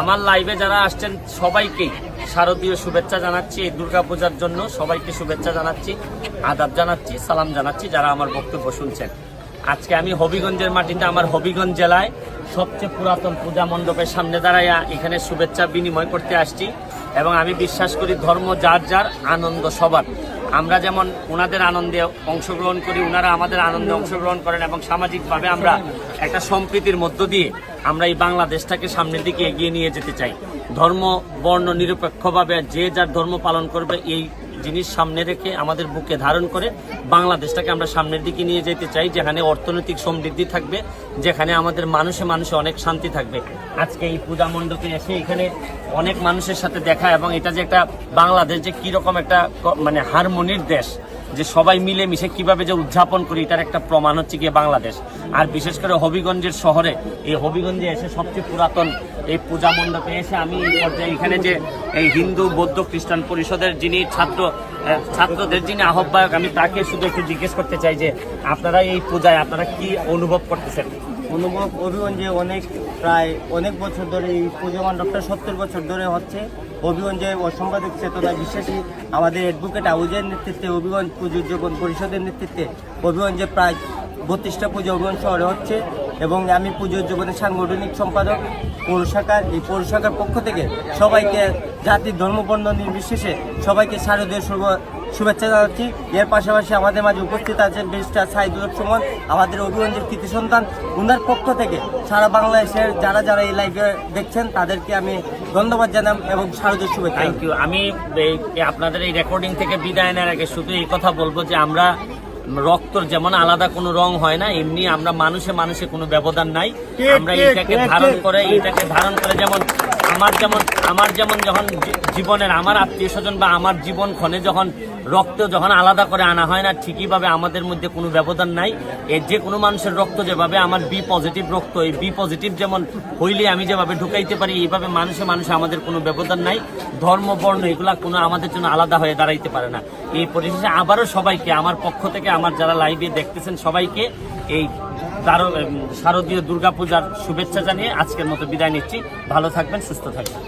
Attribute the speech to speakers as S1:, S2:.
S1: আমার লাইভে যারা আসছেন, সবাইকে শারদীয় শুভেচ্ছা জানাচ্ছি, এই দুর্গাপূজার জন্য সবাইকে শুভেচ্ছা জানাচ্ছি, আদাব জানাচ্ছি, সালাম জানাচ্ছি যারা আমার বক্তব্য শুনছেন। আজকে আমি হবিগঞ্জের মাটিতে, আমার হবিগঞ্জ জেলায় সবচেয়ে পুরাতন পূজা মণ্ডপের সামনে দাঁড়াইয়া এখানে শুভেচ্ছা বিনিময় করতে আসছি এবং আমি বিশ্বাস করি ধর্ম যার যার আনন্দ সবার। আমরা যেমন ওনাদের আনন্দে অংশগ্রহণ করি, ওনারা আমাদের আনন্দে অংশগ্রহণ করেন এবং সামাজিকভাবে আমরা একটা সম্প্রীতির মধ্য দিয়ে আমরা এই বাংলাদেশটাকে সামনের দিকে এগিয়ে নিয়ে যেতে চাই। ধর্ম, বর্ণ নিরপেক্ষভাবে যে যার ধর্ম পালন করবে এই জিনিস সামনে রেখে আমাদের বুকে ধারণ করে বাংলাদেশটাকে আমরা সামনের দিকে নিয়ে যেতে চাই, যেখানে অর্থনৈতিক সমৃদ্ধি থাকবে, যেখানে আমাদের মানুষে মানুষে অনেক শান্তি থাকবে। আজকে এই পূজা মণ্ডপে এসে এখানে অনেক মানুষের সাথে দেখা এবং এটা যে একটা বাংলাদেশ যে কীরকম একটা মানে হারমোনির দেশ যে সবাই মিলে মিশে কীভাবে যে উদযাপন করি, এটার একটা প্রমাণ হচ্ছে গিয়ে বাংলাদেশ। আর বিশেষ করে হবিগঞ্জের শহরে, এই হবিগঞ্জে এসে সবচেয়ে পুরাতন এই পূজা মণ্ডপে এসে আমি এই পর্যায়ে এখানে যে এই হিন্দু, বৌদ্ধ, খ্রিস্টান পরিষদের যিনি ছাত্র ছাত্রদের যিনি আহ্বায়ক, আমি তাকে শুধু একটু জিজ্ঞেস করতে চাই যে আপনারা এই পূজায় আপনারা কি অনুভব করতেছেন?
S2: অনুভব, অভিগঞ্জে অনেক, প্রায় অনেক বছর ধরে এই পুজো মণ্ডপটা সত্তর বছর ধরে হচ্ছে। অভিগঞ্জে অসাংবাদিক চেতনা বিশ্বাসী আমাদের অ্যাডভোকেট আউজের নেতৃত্বে অভিগঞ্জ পুজো উদযাপন পরিষদের নেতৃত্বে অভিগঞ্জে প্রায় বত্রিশটা পুজো অভিগঞ্জ শহরে হচ্ছে। এবং আমি পুজো উদযাপনের সাংগঠনিক সম্পাদক পৌরশাখার এই পৌরশাখার পক্ষ থেকে সবাইকে জাতির ধর্মবর্ণ নির্বিশেষে সবাইকে শারদীয় শুভ শুভেচ্ছা জানাচ্ছি। এর পাশাপাশি আমাদের মাঝে উপস্থিত আছেন ব্যারিস্টার সাইদুল সুমন আমাদের অভিগঞ্জের কৃতি সন্তান। ওনার পক্ষ থেকে সারা বাংলাদেশের যারা যারা এই লাইভে দেখছেন তাদেরকে আমি ধন্যবাদ জানাম এবং শারদীয় শুভেচ্ছা
S1: থ্যাংক ইউ আমি আপনাদের এই রেকর্ডিং থেকে বিদায় নেওয়ার আগে শুধু এই কথা বলব যে আমরা রক্তর যেমন আলাদা কোনো রং হয় না এমনি আমরা মানুষে মানুষে কোনো ব্যবধান নাই। আমরা এটাকে ধারণ করে এটাকে ধারণ করে যেমন আমার যেমন আমার যেমন যখন জীবনের আমার আত্মীয় স্বজন বা আমার জীবন ক্ষণে যখন রক্ত যখন আলাদা করে আনা হয় না ঠিকইভাবে আমাদের মধ্যে কোনো ব্যবধান নাই। এর যে কোনো মানুষের রক্ত যেভাবে আমার বি পজিটিভ রক্ত, এই বি পজিটিভ যেমন হইলে আমি যেভাবে ঢুকাইতে পারি, এইভাবে মানুষে মানুষে আমাদের কোনো ব্যবধান নাই। ধর্ম, বর্ণ এগুলা কোনো আমাদের জন্য আলাদা হয়ে দাঁড়াইতে পারে না। এই পরিশেষে আবারও সবাইকে, আমার পক্ষ থেকে আমার যারা লাইভে দেখতেছেন সবাইকে, এই তারও শারদীয় দুর্গাপূজার শুভেচ্ছা জানিয়ে আজকের মতো বিদায় নিচ্ছি। ভালো থাকবেন সুস্থ থাকবেন।